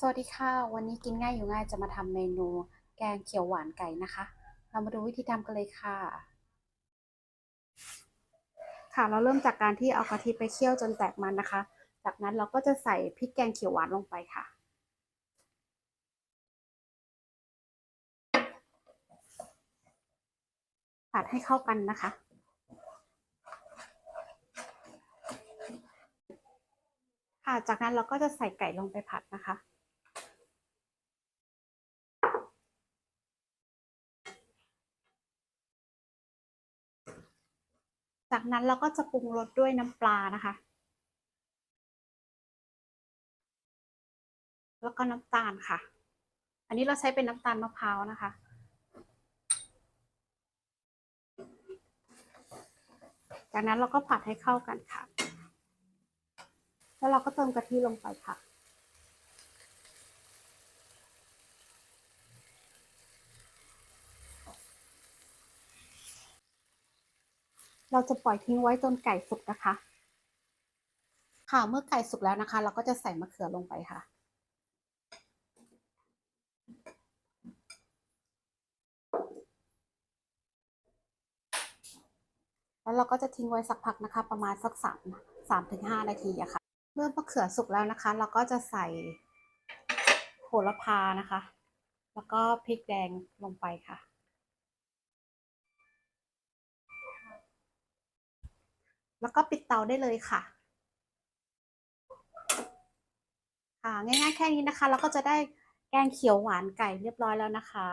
สวัสดีค่ะ วันนี้กินง่ายอยู่ง่ายจะมาทำเมนูแกงเขียวหวานไก่นะคะ เรามาดูวิธีทำกันเลยค่ะ ค่ะเราเริ่มจากการที่เอากะทิไปเคี่ยวจนแตกมันนะคะ จากนั้นเราก็จะใส่พริกแกงเขียวหวานลงไปค่ะ ผัดให้เข้ากันนะคะค่ะจากนั้นเราก็จะใส่ไก่ลงไปผัดนะคะ จากนั้นเราก็จะปรุงรสด้วยน้ำปลานะคะ แล้วก็น้ำตาลค่ะ อันนี้เราใช้เป็นน้ำตาลมะพร้าวนะคะ จากนั้นเราก็ผัดให้เข้ากันค่ะ แล้วเราก็เติมกะทิลงไปค่ะ เราจะปล่อยทิ้งไว้จนไก่สุกนะคะ ค่ะเมื่อไก่สุกแล้วนะคะ เราก็จะใส่มะเขือลงไปค่ะ แล้วเราก็จะทิ้งไว้สักพักนะคะ ประมาณสักสามสามถึงห้านาทีอะค่ะ เมื่อมะเขือสุกแล้วนะคะ เราก็จะใส่โหระพานะคะ แล้วก็พริกแดงลงไปค่ะ แล้วก็ปิดเตาได้เลยค่ะค่ะง่ายๆแค่นี้นะคะ เราก็จะได้แกงเขียวหวานไก่เรียบร้อยแล้วนะคะ